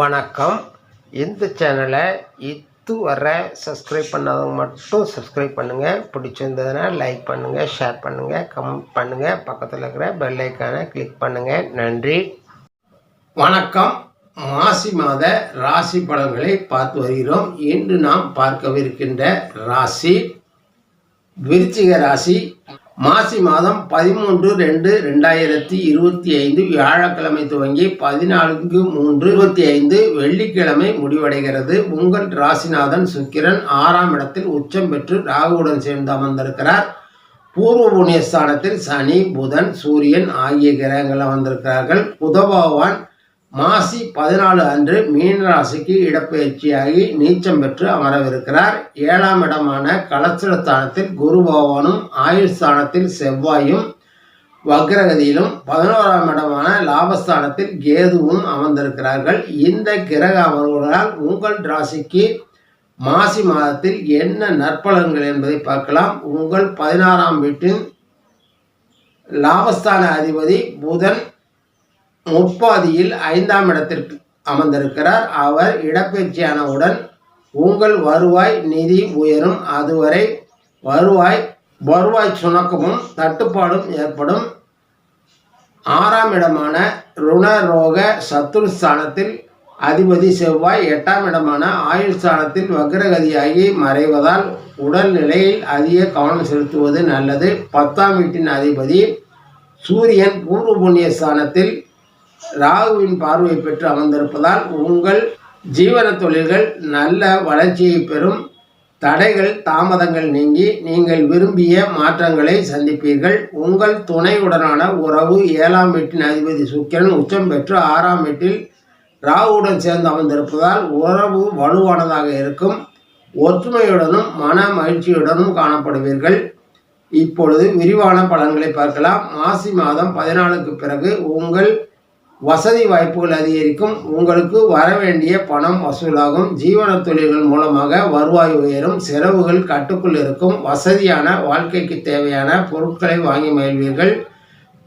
வணக்கம். இந்த சேனலை இதுவரை சப்ஸ்கிரைப் பண்ணாதவங்க மட்டும் சப்ஸ்கிரைப் பண்ணுங்கள் பிடிச்சிருந்ததுன்னா லைக் பண்ணுங்கள் ஷேர் பண்ணுங்கள் கமெண்ட் பண்ணுங்கள் பக்கத்தில் இருக்கிற பெல் ஐக்கானை கிளிக் பண்ணுங்கள் நன்றி. வணக்கம். மாசி மாத ராசி பலன்களை பார்த்து வருகிறோம். இன்று நாம் பார்க்கவிருக்கின்ற ராசி விருச்சிக ராசி மாசி மாதம் பதிமூன்று ரெண்டு ரெண்டாயிரத்தி இருபத்தி ஐந்து வியாழக்கிழமை துவங்கி பதினான்கு மூன்று இருபத்தி ஐந்து வெள்ளிக்கிழமை முடிவடைகிறது. உங்கள் ராசிநாதன் சுக்கிரன் ஆறாம் இடத்தில் உச்சம் பெற்று ராகுவுடன் சேர்ந்து அமர்ந்திருக்கிறார். பூர்வ புண்ணியஸ்தானத்தில் சனி புதன் சூரியன் ஆகிய கிரகங்கள் அமர்ந்திருக்கிறார்கள். புத பகவான் மாசி பதினாலு அன்று மீன ராசிக்கு இடப்பெயர்ச்சியாகி நீச்சம் பெற்று அமரவிருக்கிறார். ஏழாம் இடமான கலத்திரஸ்தானத்தில் குரு பகவானும் ஆயுள் ஸ்தானத்தில் செவ்வாயும் வக்ரகதியிலும் பதினோராம் இடமான லாபஸ்தானத்தில் கேதுவும் அமர்ந்திருக்கிறார்கள். இந்த கிரக அமர்வுகளால் உங்கள் ராசிக்கு மாசி மாதத்தில் என்ன நற்பலன்கள் என்பதை பார்க்கலாம். உங்கள் பதினாறாம் வீட்டின் லாபஸ்தான அதிபதி புதன் முப்பாதியில் ஐந்தாம் இடத்திற்கு அமர்ந்திருக்கிறார். அவர் இடப்பெயர்ச்சியானவுடன் உங்கள் வருவாய் நிதி உயரும். அதுவரை வருவாய் வருவாய் சுணக்கமும் தட்டுப்பாடும் ஏற்படும். ஆறாம் இடமான ருணரோக சத்துருஸ்தானத்தில் அதிபதி செவ்வாய் எட்டாம் இடமான ஆயுள் ஸ்தானத்தில் வக்ரகதியாகி மறைவதால் உடல்நிலையில் அதிக கவனம் செலுத்துவது நல்லது. பத்தாம் வீட்டின் அதிபதி சூரியன் பூர்வ புண்ணிய ஸ்தானத்தில் ராகுவின் பார்வை பெற்று அமர்ந்திருப்பதால் உங்கள் ஜீவன தொழில்கள் நல்ல வளர்ச்சியை பெறும். தடைகள் தாமதங்கள் நீங்கி நீங்கள் விரும்பிய மாற்றங்களை சந்திப்பீர்கள். உங்கள் துணையுடனான உறவு ஏழாம் வீட்டின் அதிபதி சுக்கிரன் உச்சம் பெற்று ஆறாம் வீட்டில் ராகுடன் சேர்ந்து அமர்ந்திருப்பதால் உறவு வலுவானதாக இருக்கும். ஒற்றுமையுடனும் மன மகிழ்ச்சியுடனும் காணப்படுவீர்கள். இப்பொழுது விரிவான பலன்களை பார்க்கலாம். மாசி மாதம் பதினாலுக்கு பிறகு உங்கள் வசதி வாய்ப்புகள் அதிகரிக்கும். உங்களுக்கு வர வேண்டிய பணம் வசூலாகும். ஜீவன தொழில்கள் மூலமாக வருவாய் உயரும். செலவுகள் கட்டுக்குள் இருக்கும். வசதியான வாழ்க்கைக்கு தேவையான பொருட்களை வாங்கி மகிழ்வீர்கள்.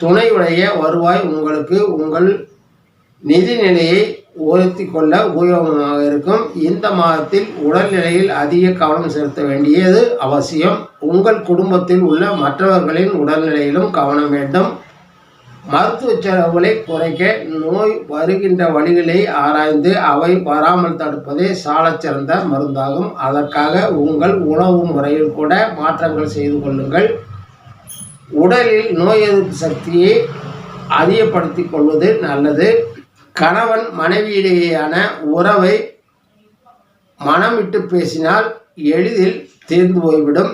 துணையுடைய வருவாய் உங்களுக்கு உங்கள் நிதி நிலையை உயர்த்தி கொள்ள உபயோகமாக இருக்கும். இந்த மாதத்தில் உடல்நிலையில் அதிக கவனம் செலுத்த வேண்டியது அவசியம். உங்கள் குடும்பத்தில் உள்ள மற்றவர்களின் உடல்நிலையிலும் கவனம் வேண்டும். மருத்துவ செலவுகளை குறைக்க நோய் வருகின்ற வழிகளை ஆராய்ந்து அவை வராமல் தடுப்பதே சாலச்சிறந்த மருந்தாகும். அதற்காக உங்கள் உணவு முறையில் கூட மாற்றங்கள் செய்து கொள்ளுங்கள். உடலில் நோய் எதிர்ப்பு சக்தியை அதிகப்படுத்திக் கொள்வது நல்லது. கணவன் மனைவியிடையேயான உறவை மனம் விட்டு பேசினால் எளிதில் தீர்ந்து போய்விடும்.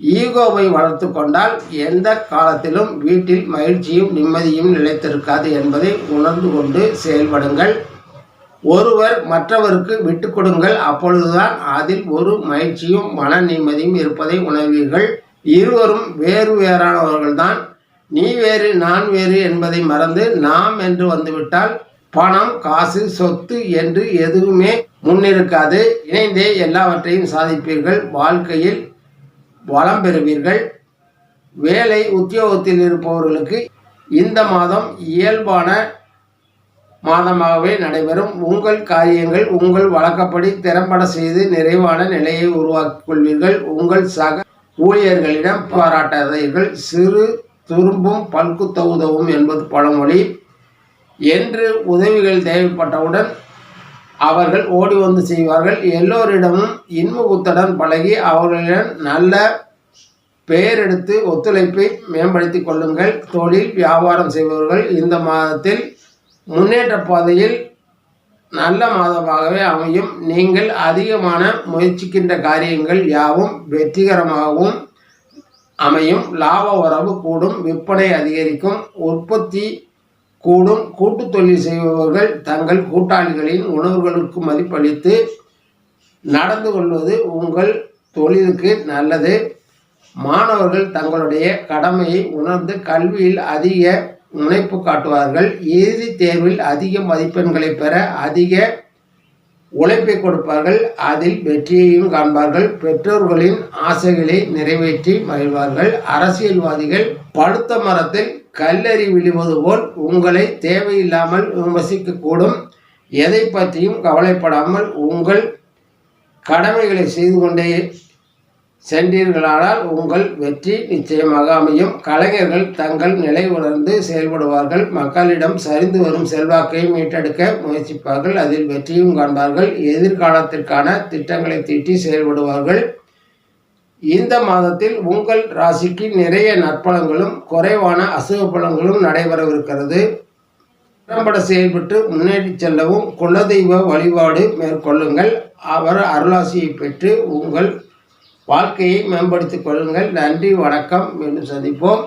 ஈகோவை வளர்த்து கொண்டால் எந்த காலத்திலும் வீட்டில் மகிழ்ச்சியும் நிம்மதியும் நிலைத்திருக்காது என்பதை உணர்ந்து கொண்டு செயல்படுங்கள். ஒருவர் மற்றவருக்கு விட்டு கொடுங்கள். அப்பொழுதுதான் அதில் ஒரு மகிழ்ச்சியும் மன நிம்மதியும் இருப்பதை உணர்வீர்கள். இருவரும் வேறு வேறானவர்கள்தான் நீ வேறு நான் வேறு என்பதை மறந்து நாம் என்று வந்துவிட்டால் பணம் காசு சொத்து என்று எதுவுமே முன்னிருக்காது. இணைந்தே எல்லாவற்றையும் சாதிப்பீர்கள். வாழ்க்கையில் வளம் பெறுவீர்கள். வேலை உத்தியோகத்தில் இருப்பவர்களுக்கு இந்த மாதம் இயல்பான மாதமாகவே நடைபெறும். உங்கள் காரியங்கள் உங்கள் வழக்கப்படி திறம்பட செய்து நிறைவான நிலையை உருவாக்கிக் கொள்வீர்கள் உங்கள் சக ஊழியர்களிடம் பாராட்டாதீர்கள். சிறு துரும்பும் பல்குத்த உதவும் என்பது பழமொழி. என்று உதவிகள் தேவைப்பட்டவுடன் அவர்கள் ஓடி வந்து செய்வார்கள். எல்லோரிடமும் இன்முகத்துடன் பழகி அவர்களிடம் நல்ல பெயரெடுத்து ஒத்துழைப்பை மேம்படுத்தி கொள்ளுங்கள். தொழில் வியாபாரம் செய்பவர்கள் இந்த மாதத்தில் முன்னேற்ற பாதையில் நல்ல மாதமாகவே அமையும். நீங்கள் அதிகமான முயற்சிக்கின்ற காரியங்கள் யாவும் வெற்றிகரமாகவும் அமையும். லாப வரவு கூடும். விற்பனை அதிகரிக்கும். உற்பத்தி கூடும். கூட்டு தொழில் செய்பவர்கள் தங்கள் கூட்டாளிகளின் உணர்வுகளுக்கு மதிப்பளித்து நடந்து கொள்வது உங்கள் தொழிலுக்கு நல்லது. மாணவர்கள் தங்களுடைய கடமையை உணர்ந்து கல்வியில் அதிக முனைப்பு காட்டுவார்கள். இறுதி தேர்வில் அதிக மதிப்பெண்களை பெற அதிக உழைப்பை கொடுப்பார்கள். அதில் வெற்றியையும் காண்பார்கள். பெற்றோர்களின் ஆசைகளை நிறைவேற்றி மகிழ்வார்கள். அரசியல்வாதிகள் பழுத்த மரத்தில் கல்லறி விழுவது போல் உங்களை தேவையில்லாமல் விமர்சிக்கக்கூடும். எதை பற்றியும் கவலைப்படாமல் உங்கள் கடமைகளை செய்து கொண்டே சென்றீர்களானால் உங்கள் வெற்றி நிச்சயமாக அமையும். கலைஞர்கள் தங்கள் நிலை உணர்ந்து செயல்படுவார்கள். மக்களிடம் சரிந்து வரும் செல்வாக்கை மீட்டெடுக்க முயற்சிப்பார்கள். அதில் வெற்றியும் காண்பார்கள். எதிர்காலத்திற்கான திட்டங்களை தீட்டி செயல்படுவார்கள். இந்த மாதத்தில் உங்கள் ராசிக்கு நிறைய நற்பலங்களும் குறைவான அசுப பலங்களும் நடைபெறவிருக்கிறது. திறம்பட செயல்பட்டு முன்னேறி செல்லவும் குலதெய்வ வழிபாடு மேற்கொள்ளுங்கள். அவர் அருளாசியை பெற்று உங்கள் வாழ்க்கையை மேம்படுத்திக் கொள்ளுங்கள். நன்றி வணக்கம். மீண்டும் சந்திப்போம்.